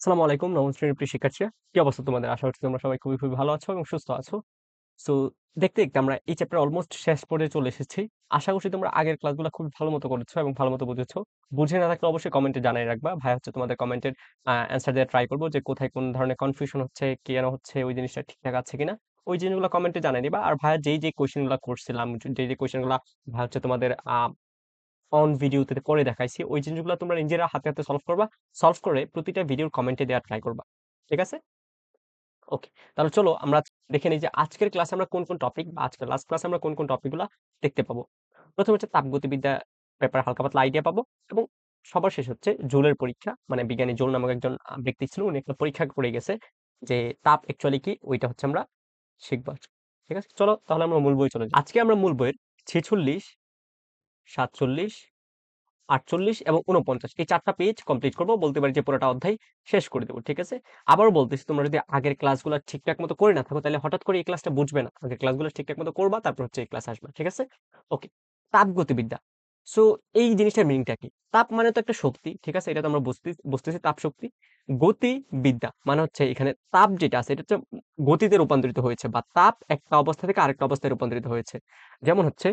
আসসালামু আলাইকুম। নবম শ্রেণির প্রিয় শিক্ষার্থীরা, কি অবস্থা তোমাদের? আশা করছি তোমরা সবাই খুবই খুবই ভালো আছো এবং সুস্থ আছো। সো দেখতে দেখতে আমরা এই চ্যাপ্টার অলমোস্ট শেষ পর্যায়ে চলে এসেছি। আশা করছি তোমরা আগের ক্লাসগুলো খুব ভালো মতো করেছ এবং ভালো মতো বুঝেছ। বুঝে না থাকলে অবশ্যই কমেন্টে জানিয়ে রাখবা। ভাই, হচ্ছে তোমাদের কমেন্টের অ্যান্সার দেওয়ার ট্রাই করব যে কোথায় কোন ধরনের কনফিউশন হচ্ছে, কেন হচ্ছে, ওই জিনিসটা ঠিকঠাক আছে কিনা। ওই জিনিসগুলো কমেন্টে জানিয়ে দিবা। আর ভাইয়া, যেই যে কোয়েশ্চেনগুলো করছিলাম, যে যে কোয়েশ্চেনগুলো ভাই, হচ্ছে তোমাদের অন ভিডিওতে করে দেখাইছি। ওই জিনিসগুলো তোমরা নিজেরা হাতে হাতে সলভ করবা। সলভ করে প্রতিটা ভিডিওর কমেন্টে দেওয়ার ট্রাই করবা। ঠিক আছে? ওকে তাহলে চলো আমরা দেখে নিই যে আজকের ক্লাসে আমরা কোন কোন টপিক বা আজকের লাস্ট ক্লাসে আমরা কোন কোন টপিকগুলো দেখতে পাবো। প্রথমে হচ্ছে তাপগতিবিদ্যা ব্যাপারে হালকা পাতলা আইডিয়া পাবো এবং সবার শেষ হচ্ছে জোলের পরীক্ষা। মানে বিজ্ঞানী জোল নামক একজন ব্যক্তি ছিল, উনি একটা পরীক্ষা করে গেছে যে তাপ অ্যাকচুয়ালি কি, ওইটা হচ্ছে আমরা শিখব ঠিক আছে? চলো তাহলে আমরা মূল বই চলে আজকে আমরা মূল বইয়ের ছেচল্লিশ সাতচল্লিশ, আটচল্লিশ এবং উনপঞ্চাশ এই চারটা পেজ কমপ্লিট করব, বলতে পারি যে পুরোটা অধ্যায় শেষ করে দেবো, ঠিক আছে? আবারও বলতেছি, তোমরা যদি আগের ক্লাসগুলো ঠিকঠাক মতো করে না থাকো, তাহলে হঠাৎ করে এই ক্লাসটা বুঝবে না। আগের ক্লাসগুলো ঠিকঠাক মতো করবা, তারপর হচ্ছে এই ক্লাস আসবে, ঠিক আছে? ওকে তাপ গতিবিদ্যা সো এই জিনিসটার মিনিংটা কি? তাপ মানে তো একটা শক্তি, ঠিক আছে? এটা তো আমরা বুঝতে, বুঝতেছি, তাপ শক্তি। গতিবিদ্যা মানে হচ্ছে এখানে তাপ যেটা আছে, এটা হচ্ছে গতিতে রূপান্তরিত হয়েছে বা তাপ একটা অবস্থা থেকে আরেকটা অবস্থায় রূপান্তরিত হয়েছে। যেমন হচ্ছে,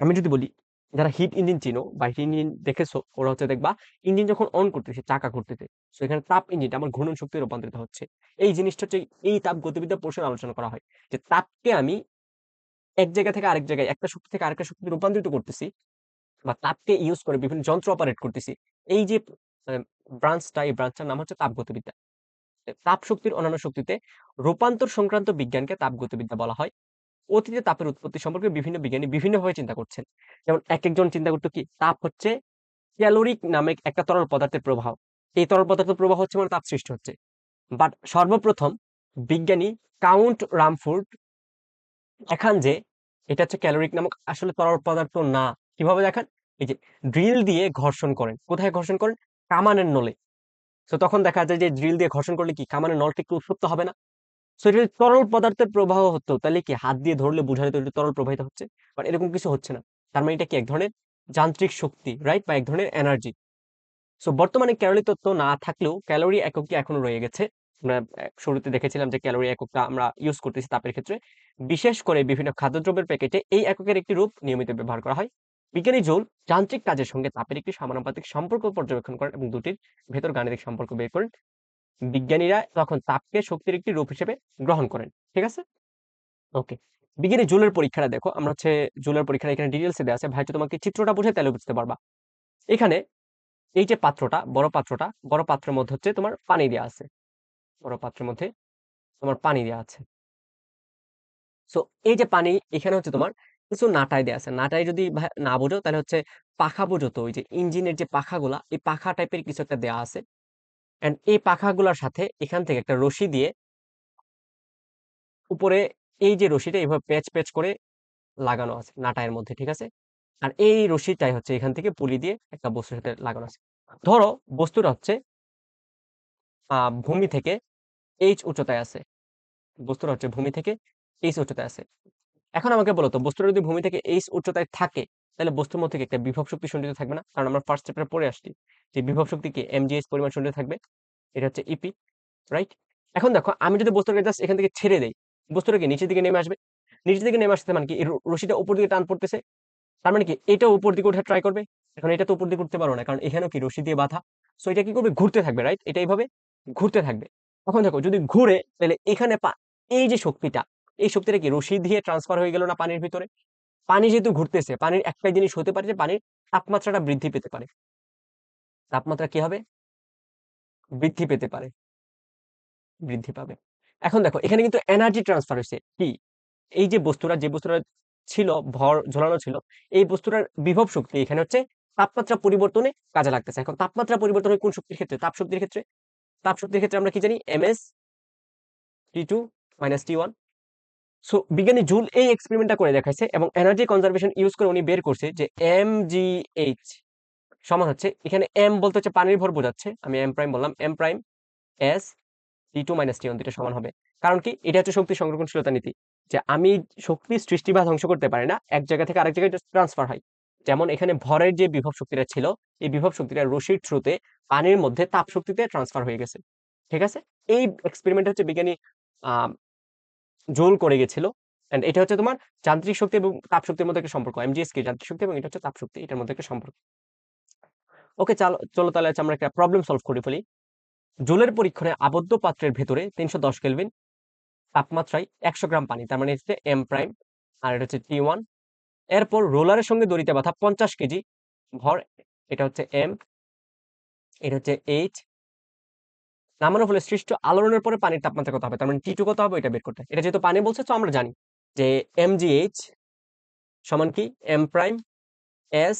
আমি যদি বলি যারা হিট ইঞ্জিন চিনো বা হিট ইঞ্জিন দেখেছ, ওরা হচ্ছে দেখবা ইঞ্জিন যখন অন করতেছে, চাকা করতেছে তো এখানে তাপ ইঞ্জিনটা আমার ঘূর্ণন শক্তি রূপান্তরিত হচ্ছে। এই জিনিসটা হচ্ছে এই তাপ গতিবিদ্যা পোর্শন আলোচনা করা হয়, যে তাপকে আমি এক জায়গা থেকে আরেক জায়গায়, একটা শক্তি থেকে আরেকটা শক্তি রূপান্তরিত করতেছি বা তাপকে ইউজ করে বিভিন্ন যন্ত্র অপারেট করতেছি, এই যে ব্রাঞ্চটা এই ব্রাঞ্চটার নাম হচ্ছে তাপ গতিবিদ্যা। তাপ শক্তির অন্যান্য শক্তিতে রূপান্তর সংক্রান্ত বিজ্ঞানকে তাপ গতিবিদ্যা বলা হয়। অতীতে তাপের উৎপত্তি সম্পর্কে বিভিন্ন বিজ্ঞানী বিভিন্নভাবে চিন্তা করছেন। যেমন এক একজন চিন্তা করতো কি, তাপ হচ্ছে ক্যালোরিক নামে একটা তরল পদার্থের প্রবাহ। এই তরল পদার্থের প্রবাহ হচ্ছে মানে তাপ সৃষ্টি হচ্ছে। বাট সর্বপ্রথম বিজ্ঞানী কাউন্ট রামফোর্ড দেখান যে এটা হচ্ছে ক্যালোরিক নামক আসলে তরল পদার্থ না। কীভাবে দেখান? এই যে ড্রিল দিয়ে ঘর্ষণ করেন। কোথায় ঘর্ষণ করেন? কামানের নলে। তো তখন দেখা যায় যে ড্রিল দিয়ে ঘর্ষণ করলে কি? কামানের নলটা একটু উৎপত্ত হবে না? সো তরল পদার্থের প্রবাহ হতো, তাহলে কি হাত দিয়ে ধরলে বোঝা যেত তরল প্রবাহিত হচ্ছে? বাট এরকম কিছু হচ্ছে না। তার মানে এটা কি? এক ধরনের যান্ত্রিক শক্তি রাইট বা এক ধরনের এনার্জি সো বর্তমানে ক্যালোরি তত্ত্ব না থাকলেও ক্যালোরি এককটি এখনও রয়ে গেছে? আমরা শুরুতে দেখেছিলাম যে ক্যালোরি এককটা আমরা ইউজ করতেছি তাপের ক্ষেত্রে। বিশেষ করে বিভিন্ন খাদ্যদ্রব্যের প্যাকেটে এই এককের একটি রূপ নিয়মিত ব্যবহার করা হয়। বিজ্ঞানী জোল যান্ত্রিক কাজের সঙ্গে তাপের একটি সমানুপাতিক সম্পর্ক পর্যবেক্ষণ করেন এবং দুটির ভেতর গাণিতিক সম্পর্ক বের করেন। বিজ্ঞানীরা তখন তাপকে শক্তির একটি রূপ হিসেবে গ্রহণ করেন, ঠিক আছে? ওকে বিজ্ঞানী জুলের পরীক্ষাটা দেখো, আমরা হচ্ছে জুলের পরীক্ষাটা এখানে ডিটেলসে দেওয়া আছে। ভাই তোমাকে চিত্রটা বুঝে তাহলে বুঝতে পারবা। এখানে এই যে পাত্রটা, বড় পাত্রটা, বড় পাত্রের মধ্যে হচ্ছে তোমার পানি দেওয়া আছে। বড় পাত্রের মধ্যে তোমার পানি দেওয়া আছে। সো এই যে পানি, এখানে হচ্ছে তোমার কিছু নাটাই দেওয়া আছে। নাটাই যদি না বোঝো, তাহলে হচ্ছে পাখা বোঝো তো, ওই যে ইঞ্জিনের যে পাখাগুলা, এই পাখা টাইপের কিছু একটা দেওয়া আছে। এন্ড এই পাখাগুলোর সাথে এখান থেকে একটা রশি দিয়ে উপরে এই যে রশিটা এইভাবে প্যাচ প্যাচ করে লাগানো আছে নাটায়ের মধ্যে, ঠিক আছে? আর এই রশিটাই হচ্ছে এখান থেকে পুলি দিয়ে একটা বস্তুর সাথে লাগানো আছে। ধরো বস্তুটা হচ্ছে ভূমি থেকে এইচ উচ্চতায় আছে। বস্তুটা হচ্ছে ভূমি থেকে এইচ উচ্চতায় আছে। এখন আমাকে বলো তো, বস্তুটা যদি ভূমি থেকে এইচ উচ্চতায় থাকে তাহলে বস্তুর মধ্যে একটা বিভব শক্তি সঞ্চিত থাকবে না? কারণ আমরা ফার্স্ট চ্যাপ্টারে পড়ে আসছি। যে বিভব শক্তি কি? এমজিএস পরিমাণ সঞ্চিত থাকবে। এটা হচ্ছে ইপি রাইট এখন দেখো, আমি যদি বস্তুটাকে জাস্ট এখান থেকে ছেড়ে দেই বস্তুটা কি নিচের দিকে নেমে আসবে। নিচের দিকে নেমে আসতে মানে কি? রশিটা উপর দিকে টান পড়তেছে। তার মানে কি? এটা উপর দিকে ওঠা ট্রাই করবে। এখন এটা তো উপর দিকে উঠতে পারো না। কারণ এখানেও কি? রশি দিয়ে বাঁধা। সো এটা কি করবে? ঘুরতে থাকবে রাইট এটা এইভাবে ঘুরতে থাকবে। তখন দেখো, যদি ঘুরে, তাহলে এখানে পা এই যে শক্তিটা, এই শক্তিটা কি? রশি দিয়ে ট্রান্সফার হয়ে গেল না পানির ভিতরে? পানি যেহেতু ঘুরতেছে, পানির একটাই জিনিস হতে পারে যে পানির তাপমাত্রাটা বৃদ্ধি পেতে পারে। তাপমাত্রা কি হবে? বৃদ্ধি পেতে পারে। বৃদ্ধি পাবে। এখন দেখো, এখানে কিন্তু এনার্জি ট্রান্সফার হয়েছে। কি? এই যে বস্তুটা যে বস্তুটা ছিল, ভর ঝোলানো ছিল, এই বস্তুটার বিভব শক্তি এখানে হচ্ছে তাপমাত্রা পরিবর্তনে কাজে লাগতেছে। এখন তাপমাত্রা পরিবর্তন কোন শক্তির ক্ষেত্রে? তাপ শক্তির ক্ষেত্রে। তাপ শক্তির ক্ষেত্রে আমরা কি জানি? M S T two minus T one so বিজ্ঞানী জুল এই এক্সপেরিমেন্টটা করে দেখাইছে এবং এনার্জি কনজারভেশন ইউজ করে উনি বের করছে যে এম জি এইচ সমান হচ্ছে, এখানে এম বলতে হচ্ছে পানির ভর বোঝাচ্ছে, আমি এম প্রাইম বললাম M prime S T two minus T one দুটো সমান হবে। কারণ কি? এটা হচ্ছে শক্তি সংরক্ষণশীলতা নীতি, যে আমি শক্তি সৃষ্টি বা ধ্বংস করতে পারি না, এক জায়গা থেকে আরেক জায়গায় ট্রান্সফার হয়। যেমন এখানে ভরের যে বিভব শক্তিটা ছিল, এই বিভব শক্তিটা রশির থ্রুতে পানির মধ্যে তাপ শক্তিতে ট্রান্সফার হয়ে গেছে। ঠিক আছে? এই এক্সপেরিমেন্ট হচ্ছে বিজ্ঞানী জোল করে গেছিল। অ্যান্ড এটা হচ্ছে তোমার যান্ত্রিক শক্তি এবং তাপ শক্তির মধ্যে একটা সম্পর্ক। এমজিএস কি যান্ত্রিক শক্তি এবং এটা হচ্ছে তাপ শক্তি, এটার মধ্যে একটা সম্পর্ক। ওকে চলো চলো তাহলে আমরা একটা প্রবলেম সলভ করে ফেলি। জোলের পরীক্ষণে আবদ্ধ পাত্রের ভেতরে তিনশো দশ কেলভিন তাপমাত্রায় একশো গ্রাম পানি, তার মানে হচ্ছে এম প্রাইম আর এটা হচ্ছে টি ওয়ান এরপর রোলারের সঙ্গে দড়িতে বাঁধা পঞ্চাশ কেজি ভর, এটা হচ্ছে এম এটা হচ্ছে এইচ নামানোর ফলে সৃষ্ট আলোড়নের পরে পানির তাপমাত্রা কত হবে? তার মানে টি টু কত হবে? এটা বের করতে। এটা যেহেতু পানি বলছে, তো আমরা জানি যে এম জি এইচ সমান কি? M prime S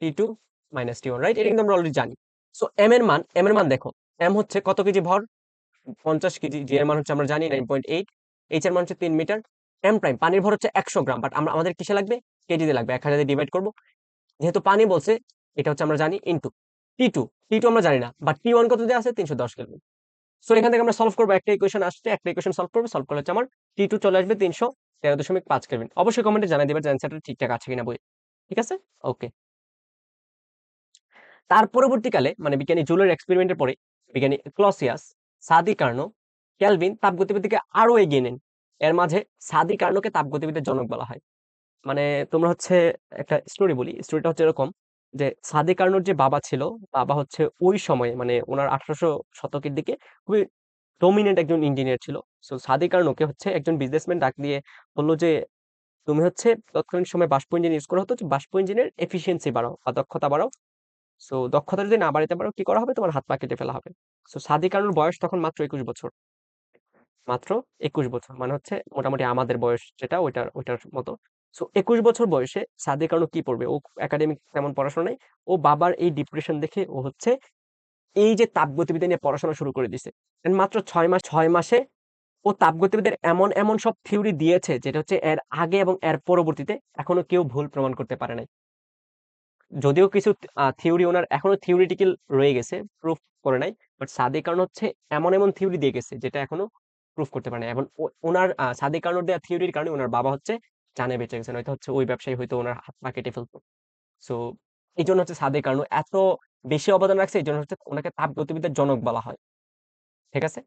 T two minus T one right এটা কিন্তু আমরা অলরেডি জানি। সো এম এর মান এম এর মান দেখো। এম হচ্ছে কত কেজি ভর? পঞ্চাশ কেজি। জি এর মান হচ্ছে আমরা জানি নাইন পয়েন্ট এইট এইচ এর মান হচ্ছে তিন মিটার। এম প্রাইম পানির ভর হচ্ছে একশো গ্রাম। বাট আমরা, আমাদের কিসে লাগবে? কেজিতে লাগবে। এক হাজার ডিভাইড করব। যেহেতু পানি বলছে, এটা হচ্ছে আমরা জানি into T two T two আমরা জানি না বাট টি ওয়ান কত দিয়ে আছে? তিনশো দশ কেলভিন। সো এখান থেকে আমরা সলভ করব, একটা ইকুয়েশন আসছে, একটা ইকুয়েশন সলভ করব সলভ করলে হচ্ছে আমার টি টু চলে আসবে তিনশো তেরো দশমিক পাঁচ কেলভিন। অবশ্যই কমেন্টে জানাই দেবে অ্যান্সারটা ঠিকঠাক আছে কিনা বই ঠিক আছে? ওকে তার পরবর্তীকালে মানে বিজ্ঞানী জুলের এক্সপেরিমেন্টের পরে, বিজ্ঞানী ক্লসিয়াস সাদি কার্নো ক্যালভিন তাপগতিবিদ্যাকে আরও এগিয়ে নেন। এর মাঝে সাদি কার্নোকে তাপগতিবিদ্যার জনক বলা হয়। মানে তোমরা হচ্ছে একটা স্টোরি বলি স্টোরিটা হচ্ছে এরকম। যে সাদি কার্নোর যে বাবা ছিল, বাবা হচ্ছে ওই সময়ে মানে ওনার আঠারোশো শতকের দিকে খুবই ডমিনেন্ট একজন ইঞ্জিনিয়ার ছিল। সো সাদি কার্নোকে হচ্ছে একজন বিজনেসম্যান ডাক দিয়ে বলল যে, তুমি হচ্ছে তৎকালীন সময় বাষ্প ইঞ্জিন ইউজ করা হতো, যে বাষ্প ইঞ্জিনের এফিসিয়েন্সি বাড়াও বা দক্ষতা বাড়াও। সো দক্ষতা যদি না বাড়াতে পারো, কি করা হবে? তোমার হাত পা কেটে ফেলা হবে। সো সাদি কার্নোর বয়স তখন মাত্র একুশ বছর। মাত্র একুশ বছর মানে হচ্ছে মোটামুটি আমাদের বয়স যেটা, ওইটার ওইটার মতো। সো একুশ বছর বয়সে সাদি কার্নো কি পড়বে? ও একাডেমিক তেমন পড়াশোনা নেই। ও বাবার এই ডিপ্রেশন দেখে ও হচ্ছে এই যে তাপগতিবিদ্যা নিয়ে পড়াশোনা শুরু করে দিছে। মাত্র ছয় মাস, ছয় মাসে ও তাপগতিবিদের এমন এমন সব থিওরি দিয়েছে যেটা হচ্ছে এর আগে এবং এর পরবর্তীতে এখনও কেউ ভুল প্রমাণ করতে পারে নাই। যদিও কিছু থিওরি ওনার এখনও থিওরিটিক্যাল রয়ে গেছে প্রুফ করে নাই বাট সাদি কারণ হচ্ছে এমন এমন থিওরি দিয়ে গেছে যেটা এখনও প্রুফ করতে পারে না এবং ওনার সাদি কারণ দেওয়া থিওরির কারণে ওনার বাবা হচ্ছে জানে বেঁচে গেছেন, হয়তো হচ্ছে ওই ব্যবসায়ী হয়তো ওনার হাত পা কেটে ফেলতো। সো এই জন্য হচ্ছে সাদি কারণ এত বেশি অবদান রাখছে এই জন্য হচ্ছে ওনাকে তাপ গতিবিদ্যার জনক বলা হয়। ঠিক আছে?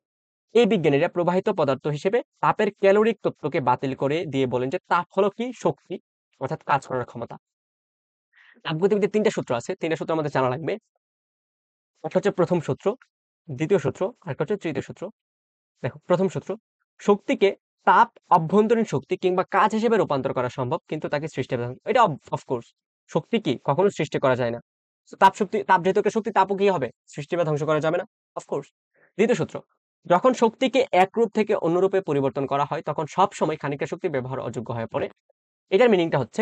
এই বিজ্ঞানীরা প্রবাহিত পদার্থ হিসেবে তাপের ক্যালোরিক তত্ত্বকে বাতিল করে দিয়ে বলেন যে তাপ হলো কি? শক্তি, অর্থাৎ কাজ করার ক্ষমতা। তাপ তাপগতিবিদ্যার তিনটা সূত্র আছে, তিনটা সূত্র আমাদের জানা লাগবে। একটা হচ্ছে প্রথম সূত্র, দ্বিতীয় সূত্র, আর হচ্ছে তৃতীয় সূত্র। দেখো, প্রথম সূত্র, শক্তিকে তাপ অভ্যন্তরীণ শক্তি কিংবা কাজ হিসেবে রূপান্তর করা সম্ভব, কিন্তু তাকে সৃষ্টি এটা অফকোর্স শক্তি কি? কখনো সৃষ্টি করা যায় না। তাপ শক্তি, তাপ যেহেতু শক্তি, তাপও কি হবে? সৃষ্টি বা ধ্বংস করা যাবে না অফকোর্স দ্বিতীয় সূত্র, যখন শক্তিকে এক রূপ থেকে অন্য রূপে পরিবর্তন করা হয়, তখন সব সময় খানিকটা শক্তি ব্যবহার অযোগ্য হয়ে পড়ে। এটার মিনিংটা হচ্ছে,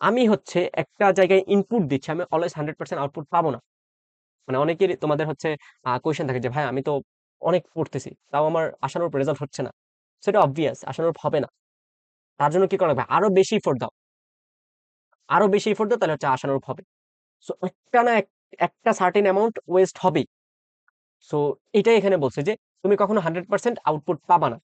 আমি হচ্ছে একটা জায়গায় ইনপুট দিচ্ছি, আমি অলওয়েজ হান্ড্রেড পার্সেন্ট আউটপুট পাবো না। মানে অনেকের তোমাদের হচ্ছে কোয়েশ্চেন থাকে যে, ভাই, আমি তো অনেক পড়তেছি, তাও আমার আশানুরূপ রেজাল্ট হচ্ছে না। সেটা অবভিয়াস আশানুরূপ হবে না। তার জন্য কি করা লাগবে? আরও বেশি ইফোর্ট দাও। আরও বেশি ইফোর্ট দাও, তাহলে হচ্ছে আশানুরূপ হবে। সো একটা না একটা সার্টেন অ্যামাউন্ট ওয়েস্ট হবেই। সো এটাই এখানে বলছে যে, তুমি কখনো হান্ড্রেড পার্সেন্ট আউটপুট পাবা না।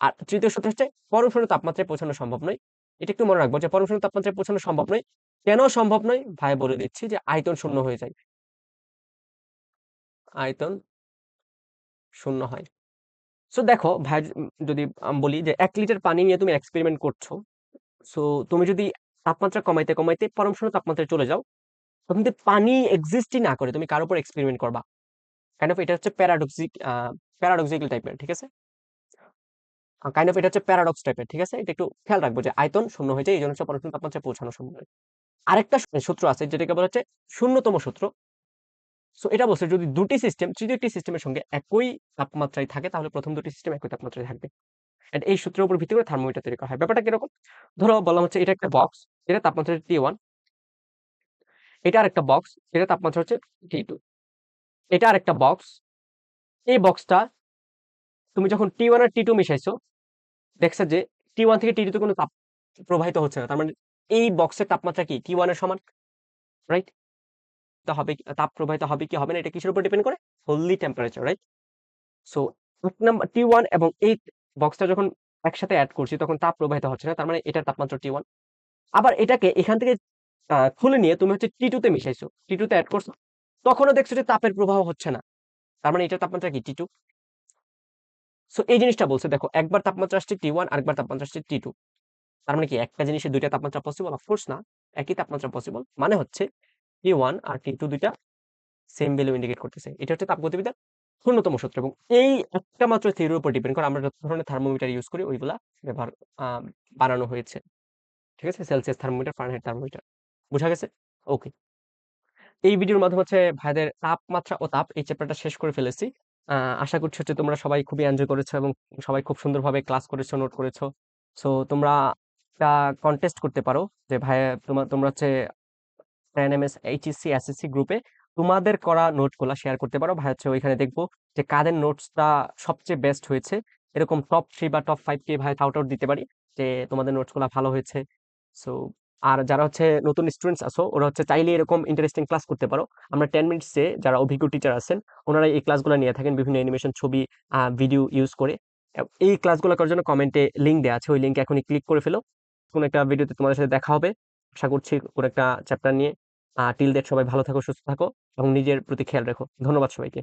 আর তৃতীয় সূত্র হচ্ছে পরম শূন্য তাপমাত্রায় পৌঁছানো সম্ভব নয়। এটা একটু মনে রাখব যে পরম শূন্য তাপমাত্রায় পৌঁছানো সম্ভব নয়। কেন সম্ভব নয়? ভাই বলে দিচ্ছি যে, আয়তন শূন্য হয়ে যায়। আয়তন শূন্য হয়। সো দেখো, ভাই, যদি বলি যে এক লিটার পানি নিয়ে তুমি এক্সপেরিমেন্ট করছ সো তুমি যদি তাপমাত্রা কমাইতে কমাইতে পরম শূন্য তাপমাত্রায় চলে যাও, তখন পানি এক্সিস্টই না করে, তুমি কার উপর এক্সপেরিমেন্ট করবা। কাইন্ড অফ এটা হচ্ছে প্যারাডক্সিক প্যারাডক্সিক্যাল টাইপের ঠিক আছে? কাইন্ড অফ এটা হচ্ছে প্যারাডক্স টাইপের ঠিক আছে? এটা একটু খেয়াল রাখব যে আয়তন শূন্য হয়ে যায়, এই জন্য হচ্ছে পরম শূন্য তাপমাত্রায় পৌঁছানো সম্ভব আরেকটা সূত্র আছে, যেটাকে বলা হচ্ছে শূন্যতম সূত্র। সো এটা বলছে যদি দুটি সিস্টেম তৃতীয় একটি সিস্টেমের সঙ্গে একই তাপমাত্রায় থাকে, তাহলে প্রথম দুটি সিস্টেম একই তাপমাত্রায় থাকবে। এন্ড এই সূত্রের উপর ভিত্তি করে থার্মোমিটার তৈরি করা হয়। ব্যাপারটা কীরকম? ধরো বললাম হচ্ছে এটা একটা বক্স এটা তাপমাত্রা টি ওয়ান এটা আরেকটা বক্স এটা তাপমাত্রা হচ্ছে টি টু এটা আরেকটা বক্স এই বক্সটা তুমি যখন টি ওয়ান আর টি টু মিশাইছো, দেখছ যে টি ওয়ান থেকে টি টু কোনো তাপ প্রবাহিত হচ্ছে না। তার মানে এই বক্সের তাপমাত্রা কি? টি ওয়ানের সমান রাইট হবে তাপ প্রবাহিত হবে কি, হবে না, এটা কিসের উপর ডিপেন্ড করে? হোললি টেম্পারেচার রাইট সো এক নাম্বার টি ওয়ান এবং এই বক্সটা যখন একসাথে অ্যাড করছি, তখন তাপ প্রবাহিত হচ্ছে না, তার মানে এটার তাপমাত্রা টি ওয়ান আবার এটাকে এখান থেকে খুলে নিয়ে তুমি হচ্ছে টি টুতে মিশাইছো। টি টুতে অ্যাড করছ, তখনও দেখছ যে তাপের প্রবাহ হচ্ছে না। তার মানে এটার তাপমাত্রা কি? টি টু সো এই জিনিসটা বলছে, দেখো, একবার তাপমাত্রা আসছে টি ওয়ান আরেকবার তাপমাত্রা আসছে টি টু তার মানে কি, একটা জিনিসের দুইটা তাপমাত্রা পসিবল অফকোর্স না। একই তাপমাত্রা পসিবল মানে হচ্ছে টি ওয়ান আর টি টু দুইটা সেম ভ্যালু ইন্ডিকেট করতেছে। এটা হচ্ছে তাপগতিবিদ্যার ন্যূনতম সূত্র এবং এই একটা মাত্র থিওরির উপর ডিপেন্ড করে আমরা যত ধরনের থার্মোমিটার ইউজ করি, ওইগুলা ব্যবহার বানানো হয়েছে। ঠিক আছে? সেলসিয়াস থার্মোমিটার ফারেনহাইট থার্মোমিটার বোঝা গেছে? ওকে এই ভিডিওর মাধ্যমে হচ্ছে ভাইদের তাপমাত্রা ও তাপ এই চ্যাপ্টারটা শেষ করে ফেলেছি। আশা করছি হচ্ছে তোমরা সবাই খুবই এনজয় করেছ এবং সবাই খুব সুন্দরভাবে ক্লাস করেছ নোট করেছ। সো তোমরা একটা কন্টেস্ট করতে পারো যে ভাই তোমার তোমরা হচ্ছে এনএমএস এইচএসসি এসএসসি গ্রুপে তোমাদের করা নোটগুলা শেয়ার করতে পারো। ভাই, হচ্ছে ওইখানে দেখব যে কাদের নোটসটা সবচেয়ে বেস্ট হয়েছে। এরকম টপ থ্রি বা টপ ফাইভ কে ভাই আউট আউট দিতে পারি যে তোমাদের নোটসগুলো ভালো হয়েছে। সো আর যারা হচ্ছে নতুন স্টুডেন্টস আছো, ওরা হচ্ছে চাইলে এরকম ইন্টারেস্টিং ক্লাস করতে পারো। আমরা টেন মিনিটসে যারা অভিজ্ঞ টিচার আছেন, ওনারা এই ক্লাসগুলো নিয়ে থাকেন, বিভিন্ন অ্যানিমেশন ছবি ভিডিও ইউজ করে। এই ক্লাসগুলো করার জন্য কমেন্টে লিঙ্ক দেওয়া আছে, ওই লিঙ্কে এখনই ক্লিক করে ফেলো। কোনো একটা ভিডিওতে তোমাদের সাথে দেখা হবে। আশা করছি কোনো একটা চ্যাপ্টার নিয়ে টিল ডেট সবাই ভালো থাকো সুস্থ থাকো এবং নিজের প্রতি খেয়াল রেখো। ধন্যবাদ সবাইকে।